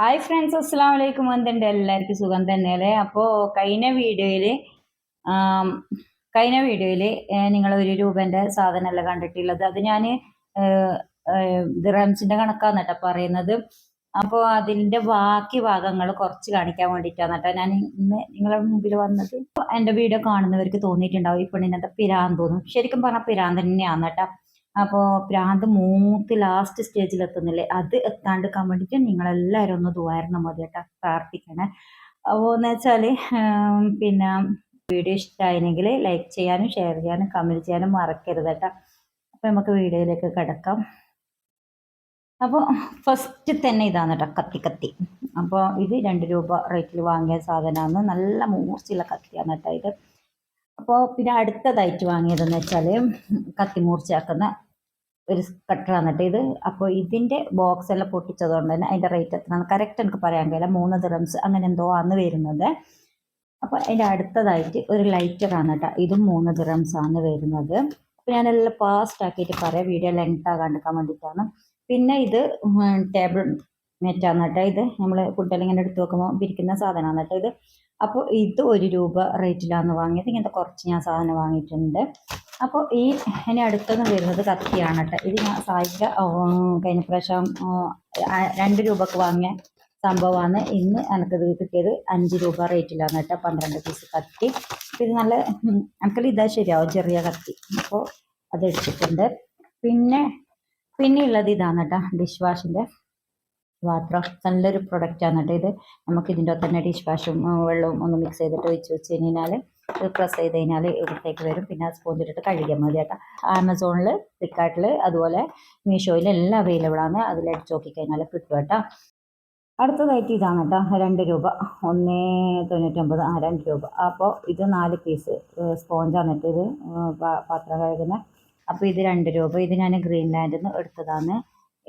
Hi friends അസ്സാം വലൈക്കും എന്തുണ്ട് എല്ലാവർക്കും സുഖം തന്നെയല്ലേ? അപ്പോൾ കഴിഞ്ഞ വീഡിയോയിൽ കഴിഞ്ഞ വീഡിയോയിൽ നിങ്ങൾ ഒരു രൂപന്റെ സാധനമല്ല കണ്ടിട്ടുള്ളത്. അത് ഞാൻ ഗ്രാംസിന്റെ കണക്കാണ് കേട്ടോ പറയുന്നത്. അപ്പോൾ അതിന്റെ ബാക്കി ഭാഗങ്ങൾ കുറച്ച് കാണിക്കാൻ വേണ്ടിയിട്ടാണ് കേട്ടോ ഞാൻ ഇന്ന് നിങ്ങളുടെ മുമ്പിൽ വന്നത്. എന്റെ വീഡിയോ കാണുന്നവർക്ക് തോന്നിയിട്ടുണ്ടാവും ഇപ്പോൾ ഇന്നത്തെ പിരാൻ തോന്നും. ശരിക്കും പറഞ്ഞാൽ പിരാൻ തന്നെയാണ് കേട്ടോ. അപ്പോൾ പ്രാന്ത് മൂത്ത് ലാസ്റ്റ് സ്റ്റേജിൽ എത്തുന്നില്ലേ? അത് എത്താണ്ടിരിക്കാൻ വേണ്ടിയിട്ട് നിങ്ങളെല്ലാവരും ഒന്ന് ദുവാരണം മതി കേട്ടോ. പ്രാർത്ഥിക്കണേ. അപ്പോൾ എന്ന് വെച്ചാൽ പിന്നെ വീഡിയോ ഇഷ്ടമായിരുന്നെങ്കിൽ ലൈക്ക് ചെയ്യാനും ഷെയർ ചെയ്യാനും കമന്റ് ചെയ്യാനും മറക്കരുത് കേട്ടോ. അപ്പോൾ നമുക്ക് വീഡിയോയിലേക്ക് കിടക്കാം. അപ്പോൾ ഫസ്റ്റ് തന്നെ ഇതാണ് കേട്ടോ കത്തി കത്തി. അപ്പോൾ ഇത് രണ്ട് രൂപ റേറ്റിൽ വാങ്ങിയ സാധനമാണ് നല്ല മൂർച്ചയുള്ള കത്തിയാണ് കേട്ടോ ഇത്. അപ്പോൾ പിന്നെ അടുത്തതായിട്ട് വാങ്ങിയതെന്ന് വെച്ചാൽ കത്തി മൂർച്ചയാക്കുന്ന ഒരു കട്ടർ വന്നിട്ട് ഇത് അപ്പോൾ ഇതിന്റെ ബോക്സ് എല്ലാം പൊട്ടിച്ചതുകൊണ്ട് തന്നെ അതിന്റെ റേറ്റ് എത്രയാണ്? കറക്റ്റ് എനിക്ക് പറയാൻ കഴിയില്ല. മൂന്ന് ദിറംസ് അങ്ങനെ എന്തോ ആണ് വരുന്നത്. അപ്പോൾ അതിന്റെ അടുത്തതായിട്ട് ഒരു ലൈറ്റർ ആണ് കേട്ടോ. ഇതും മൂന്ന് ദിറംസ് ആണ് വരുന്നത്. അപ്പോൾ ഞാനെല്ലാം ഫാസ്റ്റ് ആക്കിയിട്ട് പറയാം. വീഡിയോ ലെങ്ത് ആകാണ്ടിരിക്കാൻ വേണ്ടിയിട്ടാണ്. പിന്നെ ഇത് ടേബിൾ നെറ്റാണ് കേട്ടോ. ഇത് നമ്മൾ ഫുഡെല്ലാം ഇങ്ങനെ എടുത്ത് വെക്കുമ്പോൾ വിരിക്കുന്ന സാധനമാണ് കേട്ടോ ഇത്. അപ്പോൾ ഇത് ഒരു രൂപ റേറ്റിലാണ് വാങ്ങിയത്. ഇങ്ങനത്തെ കുറച്ച് ഞാൻ സാധനം വാങ്ങിയിട്ടുണ്ട്. അപ്പോൾ ഈ ഇനി അടുത്തൊന്നും വരുന്നത് കത്തിയാണ് കേട്ടോ. ഇത് ഞാൻ സായിക്ക കഴിഞ്ഞ പ്രാവശ്യം രണ്ട് രൂപക്ക് വാങ്ങിയ സംഭവമാണ്. ഇന്ന് എനിക്കത് കിട്ടിയത് അഞ്ച് രൂപ റേറ്റിലാണ് കേട്ടോ. പന്ത്രണ്ട് പീസ് കത്തി. ഇത് നല്ല എനിക്കത് ഇതാ ശരിയാവും ചെറിയ കത്തി. അപ്പോൾ അത് വെച്ചിട്ടുണ്ട് പിന്നെ പിന്നെ ഉള്ളത് ഇതാണ് കേട്ടോ ഡിഷ് വാഷിന്റെ പാത്രം. നല്ലൊരു പ്രൊഡക്റ്റാണ് കേട്ടോ ഇത്. നമുക്ക് ഇതിന്റെ തന്നെ ഡിഷ് വാഷും വെള്ളവും ഒന്ന് മിക്സ് ചെയ്തിട്ട് ഒഴിച്ച് വെച്ച് കഴിഞ്ഞാൽ പ്രസ് ചെയ്ത് കഴിഞ്ഞാൽ ഇവിടത്തേക്ക് വരും. പിന്നെ സ്പോഞ്ച് ഇട്ടിട്ട് കഴുകിയാൽ മതി കേട്ടോ. ആമസോണിൽ ഫ്ലിപ്കാർട്ടിൽ അതുപോലെ മീഷോയിൽ എല്ലാം അവൈലബിൾ ആണ്. അതിലടിച്ച് നോക്കി നോക്കിക്കഴിഞ്ഞാൽ കിട്ടും കേട്ടോ. അടുത്തതായിട്ട് ഇതാണ് കേട്ടോ. രണ്ട് രൂപ. ഒന്നേ തൊണ്ണൂറ്റൊമ്പത്. ആ രണ്ട് രൂപ. അപ്പോൾ ഇത് നാല് പീസ് സ്പോഞ്ചാണ് കേട്ടോ ഇത് പാത്രം കഴുകുന്നത് അപ്പോൾ ഇത് രണ്ട് രൂപ. ഇത് ഞാൻ ഗ്രീൻ ലാൻഡിൽ നിന്ന് എടുത്തതാണ്.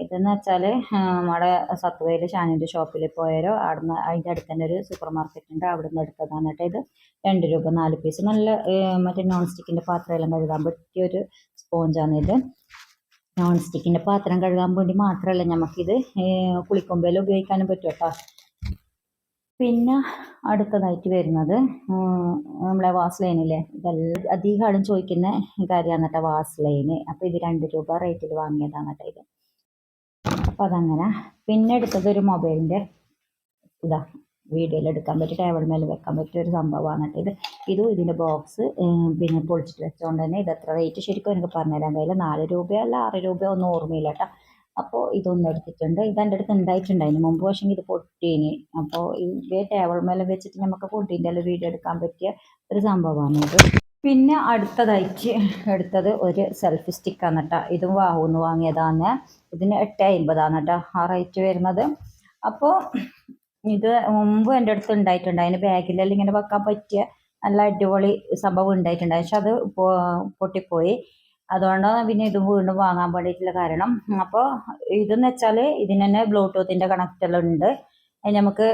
ഇതെന്ന് വെച്ചാൽ നമ്മുടെ സത്വയിൽ ഷാനിന്റെ ഷോപ്പിൽ പോയാലോ അവിടുന്ന് അതിന്റെ അടുത്ത് തന്നെ ഒരു സൂപ്പർ മാർക്കറ്റ് ഉണ്ട് അവിടെ നിന്ന് എടുത്തതാണ് കേട്ടോ ഇത്. രണ്ട് രൂപ നാല് പീസ്. നല്ല മറ്റേ നോൺ സ്റ്റിക്കിന്റെ പാത്രമെല്ലാം കഴുകാൻ പറ്റിയ ഒരു ഇത്. നോൺ സ്റ്റിക്കിന്റെ പാത്രം കഴുകാൻ വേണ്ടി മാത്രമല്ല നമുക്കിത് കുളിക്കുമ്പോൾ ഉപയോഗിക്കാനും പറ്റും പിന്നെ അടുത്തതായിട്ട് വരുന്നത് നമ്മളെ വാസ്ലൈനില്ലേ? ഇതെല്ലാം അധികം ആളും ചോദിക്കുന്ന കാര്യമാണ് കേട്ടോ വാസ്ലൈന്. അപ്പോൾ ഇത് രണ്ട് രൂപ റേറ്റിൽ വാങ്ങിയതാണ് കേട്ടോ ഇത്. അപ്പോൾ അതങ്ങനെ. പിന്നെ എടുത്തത് ഒരു മൊബൈലിന്റെ ഇതാ വീഡിയോയിൽ എടുക്കാൻ പറ്റിയ ടേബിൾ മേലെ വെക്കാൻ പറ്റിയ ഒരു സംഭവമാണ് ഇത്. ഇതും ഇതിന്റെ ബോക്സ് പിന്നെ പൊളിച്ചിട്ട് വെച്ചുകൊണ്ട് തന്നെ ഇത് എത്ര റേറ്റ് ശരിക്കും എനിക്ക് പറഞ്ഞുതരാൻ കഴിയില്ല. നാല് രൂപയോ അല്ല ആറ് രൂപയോ ഒന്നും ഓർമ്മയില്ല കേട്ടോ. അപ്പോൾ ഇതൊന്നും എടുത്തിട്ടുണ്ട്. ഇത് എന്റെ അടുത്ത് ഉണ്ടായിട്ടുണ്ടായിരുന്നു മുമ്പ് പക്ഷേ ഇത് പൊട്ടീനി. അപ്പോൾ ഇതേ ടേബിൾ മേലെ വെച്ചിട്ട് നമുക്ക് ഫുഡിന്റെ വീഡിയോ എടുക്കാൻ പറ്റിയ ഒരു സംഭവമാണ് ഇത്. പിന്നെ അടുത്തതായിട്ട് എടുത്തത് ഒരു സെൽഫി സ്റ്റിക്കാണ് കേട്ടോ ഇതും വാഹുന്ന് വാങ്ങിയതാണ്. ഇതിന് എട്ട് അമ്പതാണ് കേട്ടോ ആ റേറ്റ് വരുന്നത്. അപ്പോൾ ഇത് മുമ്പ് എന്റെ അടുത്ത് ഉണ്ടായിട്ടുണ്ട്. അതിന് ബാഗിലെല്ലാം ഇങ്ങനെ വെക്കാൻ പറ്റിയ നല്ല അടിപൊളി സംഭവം ഉണ്ടായിട്ടുണ്ട് പക്ഷെ അത് പൊട്ടിപ്പോയി. അതുകൊണ്ടാണ് പിന്നെ ഇത് വീണ്ടും വാങ്ങാൻ വേണ്ടിയിട്ടുള്ള കാരണം. അപ്പോൾ ഇതെന്ന് വെച്ചാൽ ഇതിന് തന്നെ ബ്ലൂടൂത്തിന്റെ കണക്റ്റെല്ലാം ഉണ്ട്. നമുക്ക്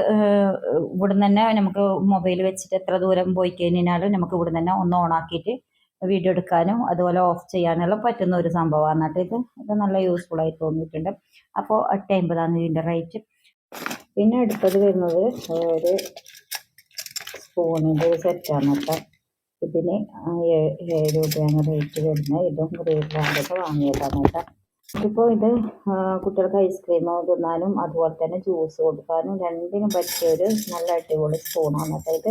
ഇവിടുന്ന് തന്നെ നമുക്ക് മൊബൈൽ വെച്ചിട്ട് എത്ര ദൂരം പോയി കഴിഞ്ഞാലും നമുക്ക് ഇവിടുന്ന് തന്നെ ഒന്ന് ഓണാക്കിയിട്ട് വീഡിയോ എടുക്കാനും അതുപോലെ ഓഫ് ചെയ്യാനെല്ലാം പറ്റുന്ന ഒരു സംഭവമാണ് ഇത്. ഇത് നല്ല യൂസ്ഫുൾ ആയി തോന്നിയിട്ടുണ്ട്. അപ്പോൾ എട്ട് അമ്പതാണ് ഇതിന്റെ റേറ്റ് പിന്നെ അടുത്തത് വരുന്നത് ഒരു സ്പൂണിന്റെ ഒരു സെറ്റാണ് കേട്ടോ. ഇതിന് ഏഴ് രൂപയാണ് റേറ്റ് വരുന്നത്. ഇതും റേറ്റ് ബ്രാൻഡൊക്കെ വാങ്ങിയതാണ് കേട്ടോ. ഇതിപ്പോൾ ഇത് കുട്ടികൾക്ക് ഐസ്ക്രീം തിന്നാനും അതുപോലെ തന്നെ ജ്യൂസ് കൊടുക്കാനും രണ്ടിനും പറ്റിയ ഒരു നല്ല അടിപൊളി സ്പൂണാണ് അപ്പോൾ ഇത്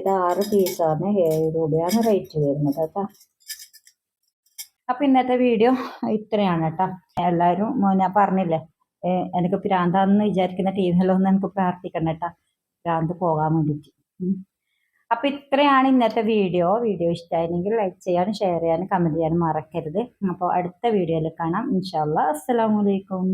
ഇത് ആറ് പീസാണ് ഏഴ് രൂപയാണ് റേറ്റ് വരുന്നത് കേട്ടോ. അപ്പം ഇന്നത്തെ വീഡിയോ ഇത്രയാണ് കേട്ടോ. എല്ലാവരും ഞാൻ പറഞ്ഞില്ലേ എനിക്ക് പ്രാന്താന്ന് വിചാരിക്കുന്ന ടീമിലൊന്നും എനിക്ക് പ്രാർത്ഥിക്കണം കേട്ടോ. പ്രാന്ത് പോകാൻ വേണ്ടിയിട്ട്. അപ്പോൾ ഇത്രയാണ് ഇന്നത്തെ വീഡിയോ. വീഡിയോ ഇഷ്ടമായിരുന്നെങ്കിൽ ലൈക്ക് ചെയ്യാനും ഷെയർ ചെയ്യാനും കമന്റ് ചെയ്യാനും മറക്കരുത്. അപ്പോൾ അടുത്ത വീഡിയോയിൽ കാണാം. ഇൻഷാല്ല അസ്സലാമലൈക്കും